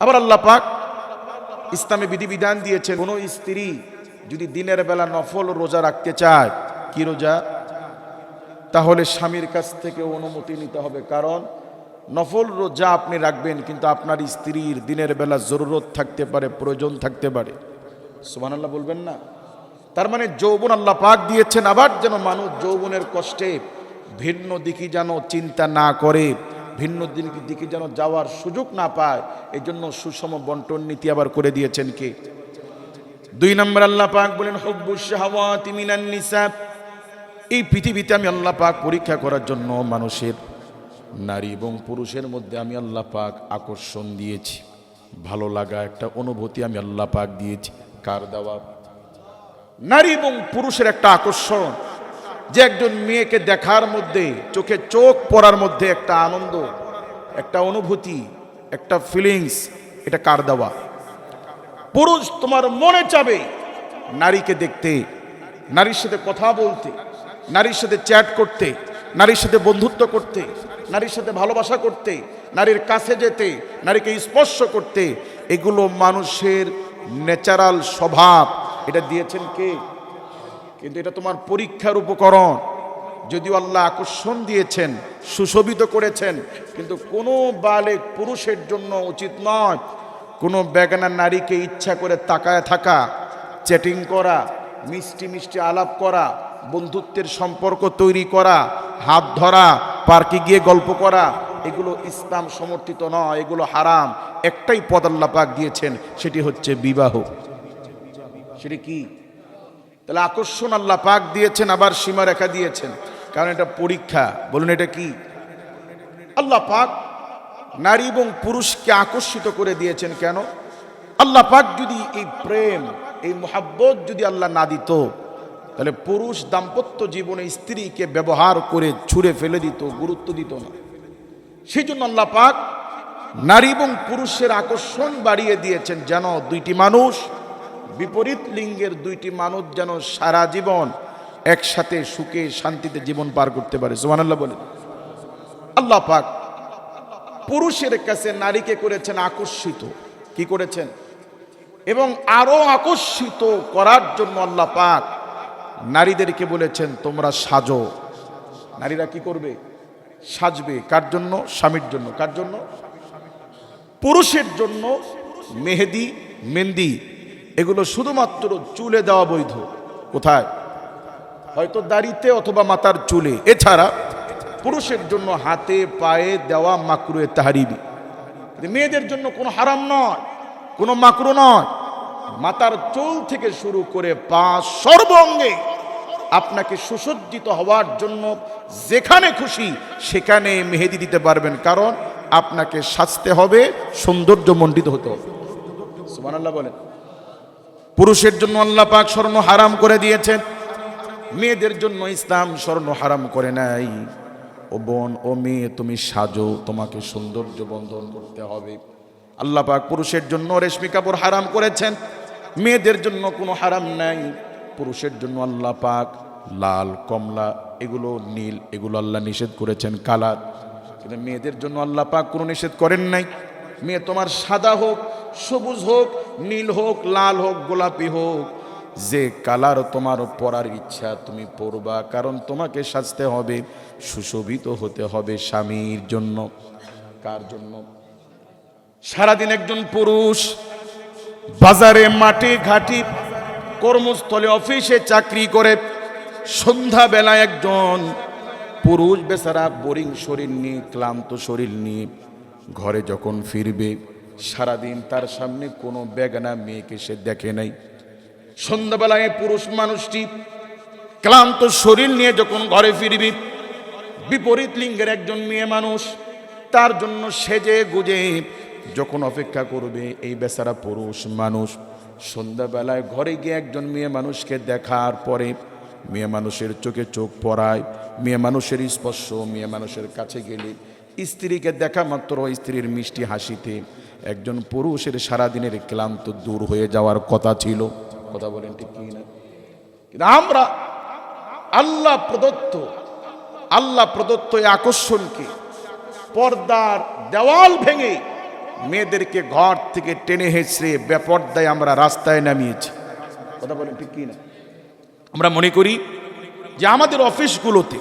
আবার আল্লাহ পাক ইসলামে বিধিবিধান দিয়েছেন, কোনো স্ত্রী যদি দিনের বেলা নফল রোজা রাখতে চায়, কি রোজা? তাহলে স্বামীর কাছ থেকে অনুমতি নিতে হবে, কারণ নফল রোজা আপনি রাখবেন, কিন্তু আপনার স্ত্রীর দিনের বেলা জরুরত থাকতে পারে, প্রয়োজন থাকতে পারে। সুমান আল্লাহ বলবেন না? তার মানে যৌবন আল্লাহ পাক দিয়েছেন, আবার যেন মানুষ যৌবনের কষ্টে ভিন্ন দিকে যেন চিন্তা না করে। ভিন্ন দিকে দিকে যেন যাওয়ার সুযোগ না পায় এই জন্য সুষম বন্টন নীতি আবার করে দিয়েছেন কে? দুই নম্বর আল্লাহ পাক বলেন হব্বুস শাহাওয়াতি মিনান নিসা। এই পৃথিবীতে আমি আল্লাহ পাক পরীক্ষা করার জন্য মানুষের নারী এবং পুরুষের মধ্যে আমি আল্লাহ পাক আকর্ষণ দিয়েছি। ভালো লাগা একটা অনুভূতি আমি আল্লাহ পাক দিয়েছি। কার দেওয়া? নারী এবং পুরুষের একটা আকর্ষণ। যে একজন মেয়েকে দেখার মধ্যে, চোখে চোখ পড়ার মধ্যে একটা আনন্দ, একটা অনুভূতি, একটা ফিলিংস এটা কার দেওয়া? পুরুষ তোমার মনে চাবে নারীকে দেখতে, নারীর সাথে কথা বলতে, নারীর সাথে চ্যাট করতে, নারীর সাথে বন্ধুত্ব করতে, নারীর সাথে ভালোবাসা করতে, নারীর কাছে যেতে, নারীকে স্পর্শ করতে, এগুলো মানুষের ন্যাচারাল স্বভাব। এটা দিয়েছেন কে? কিন্তু এটা তোমার পরীক্ষার উপকরণ। যদিও আল্লাহ আকর্ষণ দিয়েছেন, সুশোভিত করেছেন, কিন্তু কোনো বালেক পুরুষের জন্য উচিত নয়। কোনো বেগানা নারীকে ইচ্ছা করে তাকায় থাকা, চ্যাটিং করা, মিষ্টি মিষ্টি আলাপ করা, বন্ধুত্বের সম্পর্ক তৈরি করা, হাত ধরা, পার্কে গিয়ে গল্প করা, এগুলো ইসলাম সমর্থিত নয়, এগুলো হারাম। একটাই পদ আল্লাহ দিয়েছেন, সেটি হচ্ছে বিবাহ। সেটি কি? তাহলে আকর্ষণ আল্লাহ পাক দিয়েছেন, আবার সীমারেখা দিয়েছেন। কারণ এটা পরীক্ষা। বলুন এটা কি? আল্লাহ পাক নারী এবং পুরুষকে আকর্ষিত করে দিয়েছেন কেন? আল্লাহ পাক যদি এই প্রেম, এই মোহাব্বত যদি আল্লাহ না দিত, তাহলে পুরুষ দাম্পত্য জীবনে স্ত্রীকে ব্যবহার করে ছুঁড়ে ফেলে দিত, গুরুত্ব দিত না। সেই জন্য আল্লাহ পাক নারী এবং পুরুষের আকর্ষণ বাড়িয়ে দিয়েছেন যেন দুইটি মানুষ বিপরীত লিঙ্গের দুইটি মানুষ যেন সারা জীবন একসাথে সুখে শান্তিতে জীবন পার করতে পারে। সুমান আল্লাহ বলেন। আল্লাহ পাক পুরুষের কাছে নারীকে করেছেন আকর্ষিত। কি করেছেন? এবং আরও আকর্ষিত করার জন্য আল্লাহ পাক নারীদেরকে বলেছেন, তোমরা সাজো। নারীরা কি করবে? সাজবে। কার জন্য? স্বামীর জন্য। কার জন্য? পুরুষের জন্য মেহেদি, মেহেন্দি। এগুলো শুধুমাত্র চুলে দেওয়া বৈধ। কোথায়? হয়তো দাড়িতে অথবা মাথার চুলে। এছাড়া পুরুষের জন্য হাতে, পায়ে দেওয়া মাকরুয়ে তাহারিবি। মেয়েদের জন্য কোনো হারাম নয়, কোনো মাকরু নয়। মাতার চুল থেকে শুরু করে পা সর্বঙ্গে আপনাকে সুসজ্জিত হওয়ার জন্য যেখানে খুশি সেখানে মেহেদি দিতে পারবেন। কারণ আপনাকে সাজতে হবে সৌন্দর্য মণ্ডিত হতে হবে। সুবহানাল্লাহ বলেন। পুরুষের জন্য আল্লাহ পাক স্বর্ণ হারাম করে দিয়েছেন। মেয়েদের জন্য ইসলাম স্বর্ণ হারাম করে নাই। ও বোন, ও মেয়ে, তুমি সাজো, তোমাকে সৌন্দর্য বন্ধন করতে হবে। আল্লাহ পাক পুরুষের জন্য রেশমি কাপড় হারাম করেছেন। মেয়েদের জন্য কোনো হারাম নাই। পুরুষের জন্য আল্লাহ পাক লাল, কমলা, এগুলো নীল, এগুলো আল্লাহ নিষেধ করেছেন কালার। কিন্তু মেয়েদের জন্য আল্লাহ পাক কোনো নিষেধ করেন নাই। মেয়ে তোমার সাদা হোক সবুজ হোক, নীল হোক, লাল হোক, গোলাপি হোক, যে কালার তোমার পরার ইচ্ছা তুমি পরবা, কারণ তোমাকে সাজতে হবে, সুশোভিত হতে হবে স্বামীর জন্য। কার জন্য? সারাদিন একজন পুরুষ, বাজারে মাটি ঘাটি, কর্মস্থলে অফিসে চাকরি করে সন্ধ্যাবেলা একজন পুরুষ বেচারা বোরিং শরীর নিয়ে, ক্লান্ত শরীর নিয়ে ঘরে যখন ফিরবে সারাদিন তার সামনে কোনো বেগানা মেয়েকে সে দেখে নাই। সন্ধ্যাবেলায় পুরুষ মানুষটি ক্লান্ত শরীর নিয়ে যখন ঘরে ফিরবি, বিপরীত লিঙ্গের একজন মেয়ে মানুষ, তার জন্য সেজে গুজে যখন অপেক্ষা করবে এই বেচারা পুরুষ মানুষ, সন্ধ্যাবেলায় ঘরে গিয়ে একজন মেয়ে মানুষকে দেখার পরে মেয়ে মানুষের চোখে চোখ পড়ায়, মেয়ে মানুষের স্পর্শ, মেয়ে মানুষের কাছে গেলে স্ত্রীকে দেখা মাত্র স্ত্রীর মিষ্টি হাসিতে। একজন পুরুষের সারাদিনের ক্লান্ত দূর হয়ে যাওয়ার কথা ছিল। কথা বলেন ঠিক কি না? কিন্তু আমরা আল্লাহ প্রদত্ত আল্লাহ প্রদত্ত এই আকর্ষণকে পর্দার দেওয়াল ভেঙে মেয়েদেরকে ঘর থেকে টেনে হেঁচড়ে বেপর্দায় আমরা রাস্তায় নামিয়েছি। কথা বলেন ঠিক কি না? আমরা মনে করি যে আমাদের অফিসগুলোতে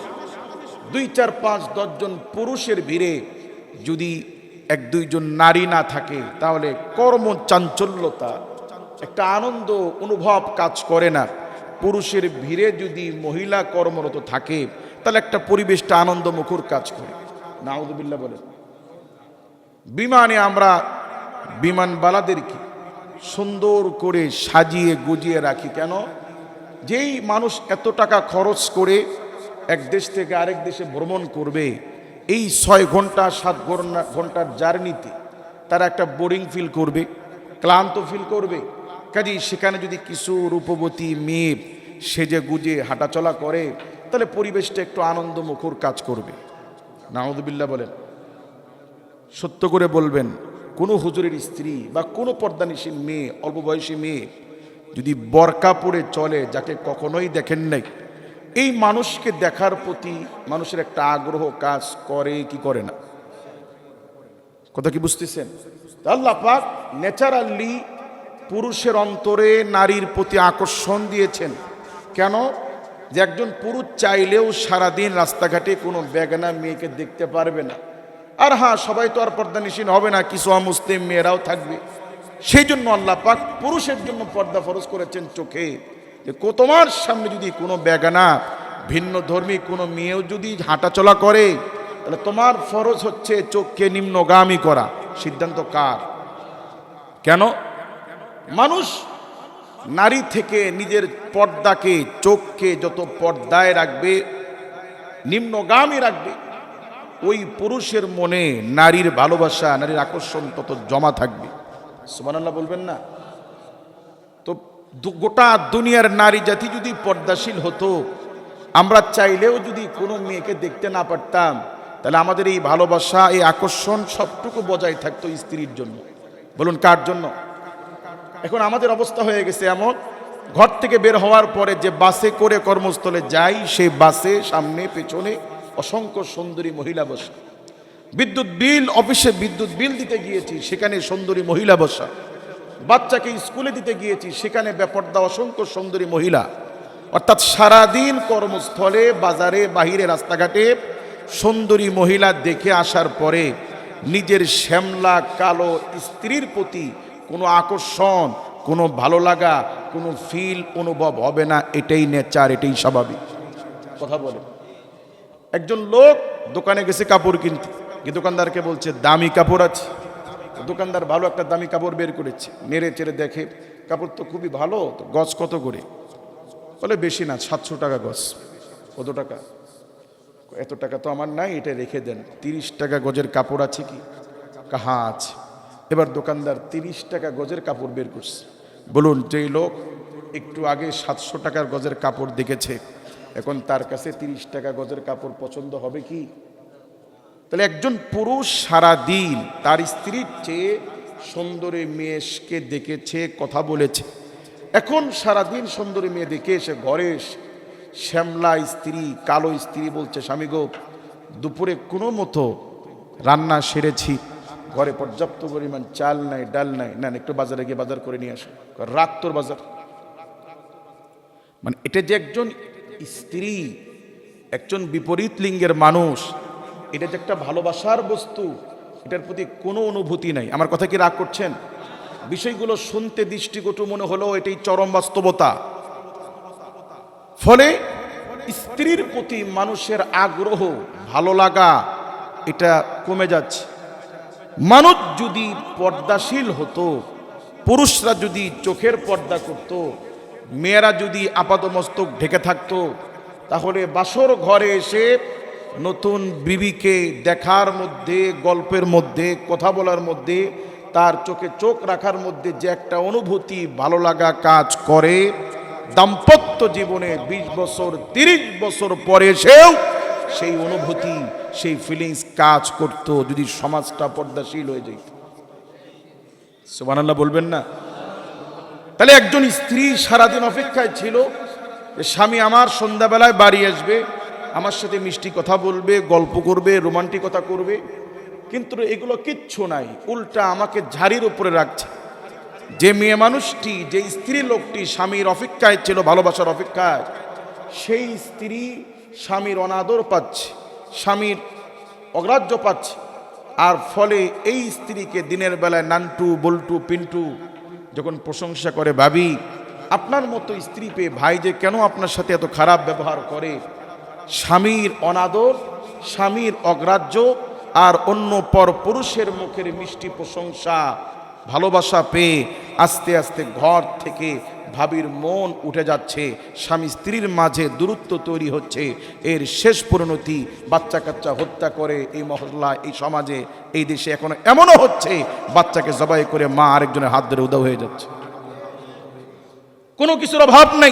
দুই চার পাঁচ দশজন পুরুষের ভিড়ে যদি এক দুইজন নারী না থাকে, তাহলে কর্ম চাঞ্চল্যতা, একটা আনন্দ অনুভব কাজ করে না। পুরুষের ভিড়ে যদি মহিলা কর্মরত থাকে, তাহলে একটা পরিবেশটা আনন্দমুখর কাজ করে। নাউদুবিল্লাহ বলেন। বিমানে আমরা বিমানবালাদেরকে সুন্দর করে সাজিয়ে গুজিয়ে রাখি কেন? যেই মানুষ এত টাকা খরচ করে এক দেশ থেকে আরেক দেশে ভ্রমণ করবে, এই ছয় ঘণ্টা, সাত ঘন্টা- ঘণ্টার জার্নিতে তারা একটা বোরিং ফিল করবে, ক্লান্ত ফিল করবে। কাজেই সেখানে যদি কিছু রূপবতী মেয়ে সেজে গুজে, হাঁটাচলা করে, তাহলে পরিবেশটা একটু আনন্দমুখর কাজ করবে। নাহদুবিল্লাহ বলেন, সত্য করে বলবেন, কোনো হুজুরের স্ত্রী বা কোনো পর্দানিসীন মেয়ে, অল্প বয়সী মেয়ে যদি বরকা পরে চলে, যাকে কখনোই দেখেন নাই এই মানুষকে দেখার প্রতি মানুষের একটা আগ্রহ কাজ করে, কি করে না? কথা কি বুঝতেছেন? আল্লাহ পাক ন্যাচারালি পুরুষের অন্তরে নারীর প্রতি আকর্ষণ দিয়েছেন। কেন? যে একজন পুরুষ চাইলেও সারাদিন রাস্তাঘাটে কোনো বেগানা মেয়েকে দেখতে পারবে না। আর হ্যাঁ সবাই তো আর পর্দানিসীন হবে না, কিছু অমুসলিম মেয়েরাও থাকবে। সেই জন্য আল্লাহ পাক পুরুষের জন্য পর্দা ফরজ করেছেন চোখে। যে তোমার সামনে যদি কোনো বেগানা, ভিন্ন ধর্মী কোনো মেয়েও যদি হাঁটাচলা করে, তাহলে তোমার ফরজ হচ্ছে চোখকে নিম্নগামী করা। সিদ্ধান্ত কার? কেন? মানুষ নারী থেকে নিজের পর্দাকে, চোখকে যত পর্দায় রাখবে, নিম্নগামী রাখবে, ওই পুরুষের মনে নারীর ভালোবাসা, নারীর আকর্ষণ তত জমা থাকবে। সুবহানাল্লাহ বলবেন না? তো গোটা দুনিয়ার নারী জাতি যদি পর্দাশীল হতো, আমরা চাইলেও যদি কোনো মেয়েকে দেখতে না পারতাম, তাহলে আমাদের এই ভালোবাসা, এই আকর্ষণ সবটুকু বজায় থাকতো স্ত্রীর জন্য। বলুন, কার জন্য? এখন আমাদের অবস্থা হয়ে গেছে এমন, ঘর থেকে বের হওয়ার পরে যে বাসে করে কর্মস্থলে যাই, সেই বাসে সামনে, পেছনে অসংখ্য সুন্দরী মহিলা বসা। বিদ্যুৎ বিল, অফিসে বিদ্যুৎ বিল দিতে গিয়েছি, সেখানে সুন্দরী মহিলা বসা। বাচ্চাকে স্কুলে দিতে গিয়েছি, সেখানে ব্যাপারদা অসংখ্য সুন্দরী মহিলা। অর্থাৎ সারাদিন কর্মস্থলে, বাজারে, বাহিরে, রাস্তাঘাটে সুন্দরী মহিলা দেখে আসার পরে নিজের শ্যামলা, কালো স্ত্রীর প্রতি কোনো আকর্ষণ, কোনো ভালো লাগা, কোনো ফিল অনুভব হবে না, এটাই নেচার এটাই স্বাভাবিক। কথা বলে। একজন লোক দোকানে গেছে কাপড় কিনতে। দোকানদারকে বলছে, দামি কাপড় আছে। দোকানদার ভালো একটা দামি কাপড় বের করেছে। নেড়ে চেড়ে দেখে, কাপড় তো খুবই ভালো, তো গজ কত করে? বলে, বেশি না, সাতশো টাকা গজ। কত টাকা? এত টাকা তো আমার নাই, এটা রেখে দেন। তিরিশ টাকা গজের কাপড় আছে কি? কাহা আছে। এবার দোকানদার তিরিশ টাকা গজের কাপড় বের করছে। বলুন, যেই লোক একটু আগে সাতশো টাকার গজের কাপড় দেখেছে, এখন তার কাছে তিরিশ টাকা গজের কাপড় পছন্দ হবে কি? তাহলে একজন পুরুষ সারা দিন তার স্ত্রীর চেয়ে সুন্দরী মেয়েকে দেখেছে, কথা বলেছে। এখন সারাদিন সুন্দরী মেয়ে দেখে এসে ঘরে শ্যামলা স্ত্রী, কালো স্ত্রী বলছে, স্বামী গো, দুপুরে কোনো মতো রান্না সেরেছি, ঘরে পর্যাপ্ত পরিমাণ চাল নাই, ডাল নাই। না একটু বাজারে গিয়ে বাজার করে নিয়ে আসো রাত তোর বাজার। মানে এটা যে একজন স্ত্রী, একজন বিপরীত লিঙ্গের মানুষ এটা যে একটা ভালোবাসার বস্তু, এটার প্রতি কোনো অনুভূতি নাই। আমার কথা কি রাগ করছেন? বিষয়গুলো শুনতে দৃষ্টিকটু মনে হলেও এটাই চরম বাস্তবতা। ফলে স্ত্রীর প্রতি মানুষের আগ্রহ ভালো লাগা, এটা কমে যাচ্ছে। মানুষ যদি পর্দাশীল হতো, পুরুষরা যদি চোখের পর্দা করত, মেয়েরা যদি আপাতমস্তক ঢেকে থাকতো, তাহলে বাসর ঘরে এসে নতুন বিবিকে দেখার মধ্যে, গল্পের মধ্যে, কথা বলার মধ্যে, তার চোখে চোখ রাখার মধ্যে যে একটা অনুভূতি ভালো লাগা কাজ করে। দাম্পত্য জীবনে ২০ বছর ৩০ বছর পরে সেও সেই অনুভূতি, সেই ফিলিংস কাজ করতো, যদি সমাজটা পর্দাশীল হয়ে যেত। সুবহানাল্লাহ বলবেন না? তাহলে একজন স্ত্রী সারাদিন অপেক্ষায় ছিল স্বামী আমার সন্ধ্যাবেলায় বাড়ি আসবে আমার সাথে মিষ্টি কথা বলবে, গল্প করবে, রোমান্টিকতা করবে। কিন্তু এগুলো কিচ্ছু নাই, উল্টা আমাকে ঝাড়ির উপরে রাখছে। যে মেয়ে মানুষটি, যে স্ত্রী লোকটি স্বামীর অপেক্ষায় ছিল, ভালোবাসার অপেক্ষায়, সেই স্ত্রী স্বামীর অনাদর পাচ্ছে, স্বামীর অগ্রাহ্য পাচ্ছে। আর ফলে এই স্ত্রীকে দিনের বেলায় নান্টু, বল্টু, পিন্টু যখন প্রশংসা করে, ভাবি, আপনার মতো স্ত্রী পেয়ে ভাই যে কেন আপনার সাথে এত খারাপ ব্যবহার করে? স্বামীর অনাদর, স্বামীর অগ্রাহ্য আর অন্য পর পুরুষের মুখের মিষ্টি প্রশংসা, ভালোবাসা পেয়ে আস্তে আস্তে ঘর থেকে ভাবির মন উঠে যাচ্ছে। স্বামী স্ত্রীর মাঝে দূরত্ব তৈরি হচ্ছে। এর শেষ পরিণতি বাচ্চা কাচ্চা হত্যা করে এই মহল্লা, এই সমাজে, এই দেশে এখনও এমনও হচ্ছে, বাচ্চাকে জবাই করে মা আরেকজনের হাত ধরে উদা হয়ে যাচ্ছে। কোনো কিছুর অভাব নেই।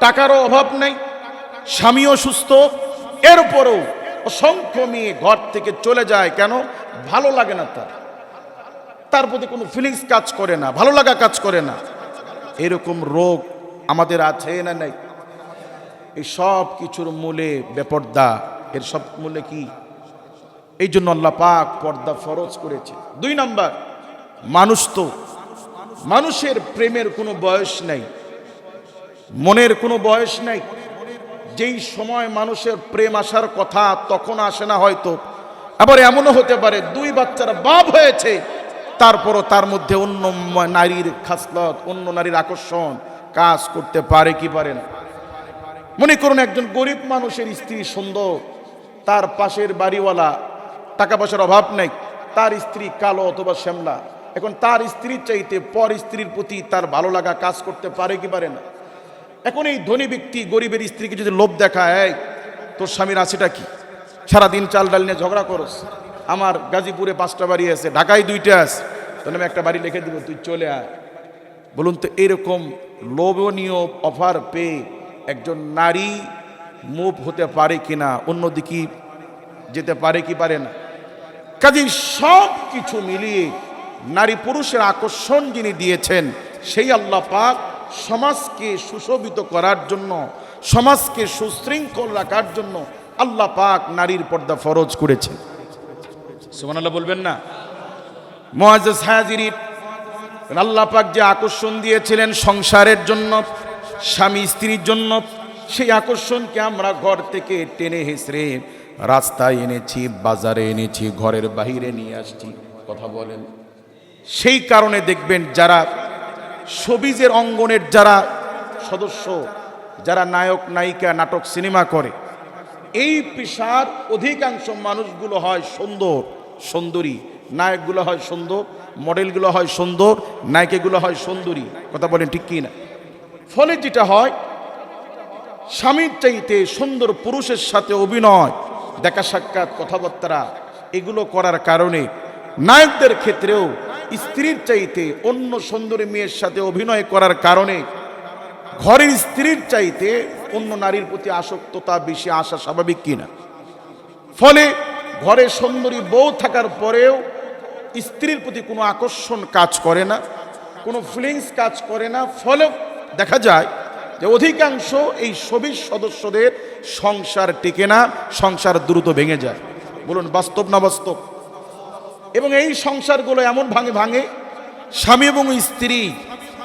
টাকারও অভাব নেই। স্বামীও সুস্থ, এরপরেও অসংখ্য মেয়ে ঘর থেকে চলে যায় কেন? ভালো লাগে না তার। তার প্রতি কোনো ফিলিংস কাজ করে না, ভালো লাগা কাজ করে না। এরকম রোগ আমাদের আছে না নাই? এই সব কিছুর মূলে বেপর্দা। এর সব মূলে কি? এই জন্য আল্লাহ পাক পর্দা ফরজ করেছে। দুই নাম্বার, মানুষ তো, মানুষের প্রেমের কোনো বয়স নেই, মনের কোনো বয়স নেই। যেই সময় মানুষের প্রেম আসার কথা তখন আসে না হয়তো, আবার এমনও হতে পারে দুই বাচ্চারা বাপ হয়েছে, তারপরও তার মধ্যে অন্য নারীর খাসলত, অন্য নারীর আকর্ষণ কাজ করতে পারে কি পারে না। মনে করুন একজন গরিব মানুষের স্ত্রী সুন্দর, তার পাশের বাড়িওয়ালা, টাকা পয়সার অভাব নেই, তার স্ত্রী কালো অথবা শ্যামলা, এখন তার স্ত্রীর চাইতে পর স্ত্রীর প্রতি তার ভালো লাগা কাজ করতে পারে কি পারে না। এখন এই ধনী ব্যক্তি গরিবের স্ত্রীকে যদি লোভ দেখায় "এই, তোর স্বামীর আছেটা কি? সারাদিন চাল ডাল নিয়ে ঝগড়া করস। আমার গাজীপুরে পাঁচটা বাড়ি আছে ঢাকায় দুইটা আছে। তাহলে আমি একটা বাড়ি লিখে দিব তুই চলে আয়। বলুন তো এরকম লোভনীয় অফার পেয়ে একজন নারী মুভ হতে পারে কিনা অন্যদিকে যেতে পারে কি পারে না। কাজে সব কিছু মিলিয়ে নারী পুরুষের আকর্ষণ যিনি দিয়েছেন সেই আল্লাহ পাক সমাজকে সুশোভিত করার জন্য সমাজকে সুশৃঙ্খল রাখার জন্য আল্লাহ পাক নারীর পর্দা ফরজ করেছে। সুবহানাল্লাহ বলবেন না? মুআজ্জাজ হাজিরিন আল্লাহ পাক যে আকর্ষণ দিয়েছিলেন সংসারের জন্য স্বামী স্ত্রীর জন্য সেই আকর্ষণকে আমরা ঘর থেকে টেনে হেসড়ে রাস্তায় এনেছি বাজারে এনেছি ঘরের বাহিরে নিয়ে আসছি। কথা বলেন। সেই কারণে দেখবেন যারা সবিজের অঙ্গনের যারা সদস্য, যারা নায়ক, নায়িকা, নাটক, সিনেমা করে, এই পেশার অধিকাংশ মানুষগুলো হয় সুন্দর, সুন্দরী। নায়কগুলো হয় সুন্দর, মডেলগুলো হয় সুন্দর, নায়িকাগুলো হয় সুন্দরী। কথা বলেন ঠিক কি না ফলে যেটা হয়, স্বামীর চাইতে সুন্দর পুরুষের সাথে অভিনয়, দেখা সাক্ষাৎ, কথাবার্তা, এগুলো করার কারণে নায়কদের ক্ষেত্রেও স্ত্রীর চাইতে অন্য সুন্দরী মেয়ের সাথে অভিনয় করার কারণে ঘরের স্ত্রীর চাইতে অন্য নারীর প্রতি আসক্ততা বেশি আসা স্বাভাবিক কিনা। ফলে ঘরে সুন্দরী বউ থাকার পরেও স্ত্রীর প্রতি কোনো আকর্ষণ কাজ করে না, কোনো ফিলিংস কাজ করে না। ফলে দেখা যায় যে অধিকাংশ এই সবির সদস্যদের সংসার টেকে না, সংসার দ্রুত ভেঙে যায়। বলুন, বাস্তব না বাস্তব? এবং এই সংসারগুলো এমন ভাঙে ভাঙে স্বামী এবং স্ত্রী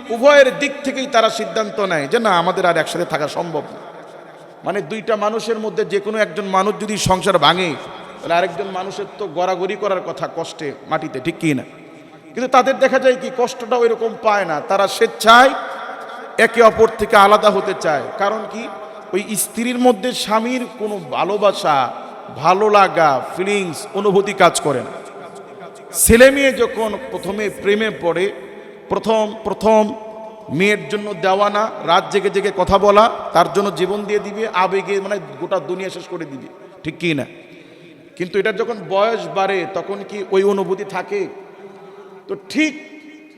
উভয়ের দিক থেকেই তারা সিদ্ধান্ত নেয় যে না, আমাদের আর একসাথে থাকা সম্ভব না। মানে দুইটা মানুষের মধ্যে যে কোনো একজন মানুষ যদি সংসার ভাঙে, তাহলে আরেকজন মানুষের তো গড়াগড়ি করার কথা কষ্টে মাটিতে, ঠিক কি না? কিন্তু তাদের দেখা যায় কি, কষ্টটাও এরকম পায় না। তারা স্বেচ্ছায় একে অপর থেকে আলাদা হতে চায়। কারণ কি? ওই স্ত্রীর মধ্যে স্বামীর কোনো ভালোবাসা, ভালো লাগা ফিলিংস অনুভূতি কাজ করে না। ছেলে মেয়ে যখন প্রথমে প্রেমে পড়ে, প্রথম প্রথম মেয়ের জন্য দেওয়া না, রাত জেগে জেগে কথা বলা, তার জন্য জীবন দিয়ে দিবে, আবেগে মানে গোটা দুনিয়া শেষ করে দিবে, ঠিক কি না? কিন্তু এটা যখন বয়স বাড়ে, তখন কি ওই অনুভূতি থাকে? তো ঠিক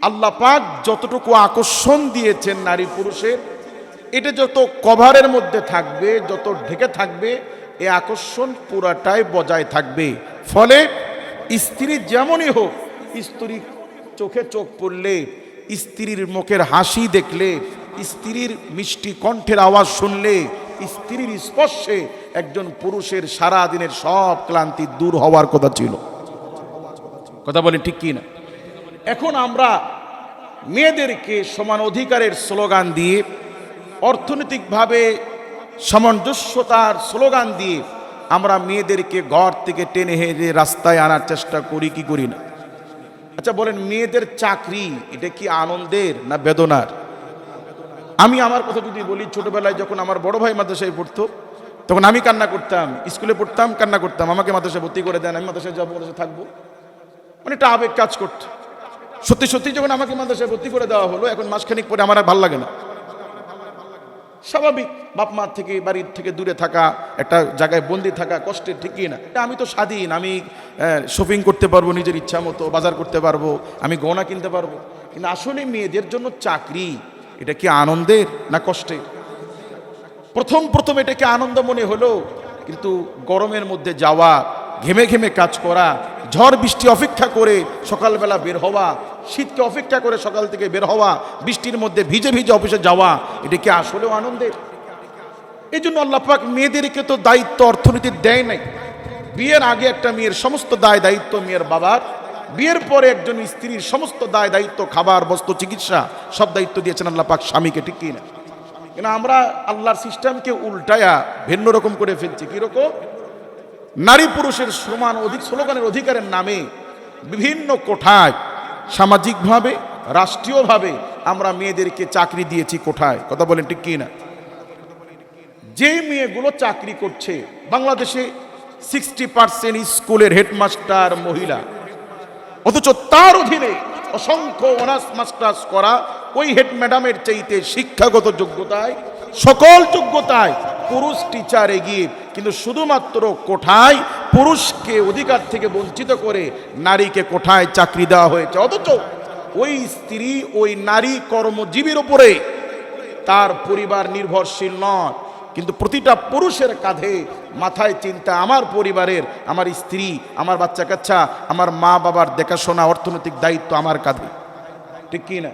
আল্লাহ পাক যতটুকু আকর্ষণ দিয়েছেন নারী পুরুষের, এটা যত কভারের মধ্যে থাকবে, যত ঢেকে থাকবে এই আকর্ষণ পুরাটাই বজায় থাকবে। ফলে স্ত্রী যেমনই হোক স্ত্রী চোখে চোখ পড়লে স্ত্রীর মুখের হাসি দেখলে স্ত্রীর মিষ্টি কণ্ঠের আওয়াজ শুনলে স্ত্রীর স্পর্শে একজন পুরুষের সারা দিনের সব ক্লান্তি দূর হওয়ার কথা ছিল। কথা বলেন ঠিক কি না এখন আমরা মেয়েদেরকে সমান অধিকারের স্লোগান দিয়ে অর্থনৈতিকভাবে সামঞ্জস্যতার স্লোগান দিয়ে আমরা মেয়েদেরকে ঘর থেকে টেনে হেঁটে রাস্তায় আনার চেষ্টা করি, কি করি না? আচ্ছা বলেন, মেয়েদের চাকরি, এটা কি আনন্দের না বেদনার? আমি আমার কথা যদি বলি, ছোটবেলায় যখন আমার বড় ভাই মাদ্রাসায় পড়তো, তখন আমি কান্না করতাম, স্কুলে পড়তাম, কান্না করতাম, আমাকে মাদ্রাসায় ভর্তি করে দেন, আমি মাদ্রাসায় যাব, মাদ্রাসায় থাকব। মানে একটা আবেগ কাজ করত। সত্যি সত্যি যখন আমাকে মাদ্রাসায় ভর্তি করে দেওয়া হলো, এখন মাসখানিক পরে আমার আর ভালো লাগে না। স্বাভাবিক বাপ মার থেকে বাড়ির থেকে দূরে থাকা, একটা জায়গায় বন্দি থাকা কষ্টের ঠিকই না। এটা আমি তো স্বাধীন, আমি শপিং করতে পারব, নিজের ইচ্ছা মতো, বাজার করতে পারব, আমি গহনা কিনতে পারব। কিন্তু আসলে মেয়েদের জন্য চাকরি, এটা কি আনন্দের না কষ্টের? প্রথম প্রথম এটাকে আনন্দ মনে হলো? কিন্তু গরমের মধ্যে যাওয়া, ঘেমে ঘেমে কাজ করা ঝড় বৃষ্টি অপেক্ষা করে সকালবেলা বের হওয়া, শীতকে অপেক্ষা করে সকাল থেকে বের হওয়া, বৃষ্টির মধ্যে ভিজে ভিজে অফিসে যাওয়া, এটা কি আসলেও আনন্দের? এই জন্য আল্লাপাক মেয়েদেরকে তো দায়িত্ব অর্থনীতি দেয় নাই। বিয়ের আগে একটা মেয়ের সমস্ত দায় দায়িত্ব মেয়ের বাবার, বিয়ের পরে একজন স্ত্রীর সমস্ত দায় দায়িত্ব, খাবার বস্ত্র চিকিৎসা, সব দায়িত্ব দিয়েছেন আল্লাহ পাক স্বামীকে, ঠিক কিনা কিন্তু আমরা আল্লাহর সিস্টেমকে উল্টায়া ভিন্ন রকম করে ফেলছি, কীরকম? নারী পুরুষের সমান অধিক স্লোগানের অধিকারের নামে বিভিন্ন কোঠায়, সামাজিকভাবে, রাষ্ট্রীয়ভাবে আমরা মেয়েদেরকে চাকরি দিয়েছি কোঠায়। কথা বলেন ঠিক কি না যে মেয়েগুলো চাকরি করছে, বাংলাদেশে সিক্সটি পার্সেন্ট স্কুলের হেডমাস্টার মহিলা, অথচ তার অধীনে অসংখ্য অনার্স মাস্টার্স করা ওই হেড ম্যাডামের চাইতে শিক্ষাগত যোগ্যতায়, সকল যোগ্যতায় পুরুষ টিচার এগিয়ে, কিন্তু শুধুমাত্র কোঠায় পুরুষকে অধিকার থেকে বঞ্চিত করে নারীকে কোঠায় চাকরি দেওয়া হয়েছে। অথচ ওই স্ত্রী, ওই নারী কর্মজীবীর উপরে তার পরিবার নির্ভরশীল নয়। কিন্তু প্রতিটা পুরুষের কাঁধে মাথায় চিন্তা, আমার পরিবারের, আমার স্ত্রী, আমার বাচ্চা কাচ্চা আমার মা বাবার দেখাশোনা, অর্থনৈতিক দায়িত্ব আমার কাঁধে। ঠিক কি না?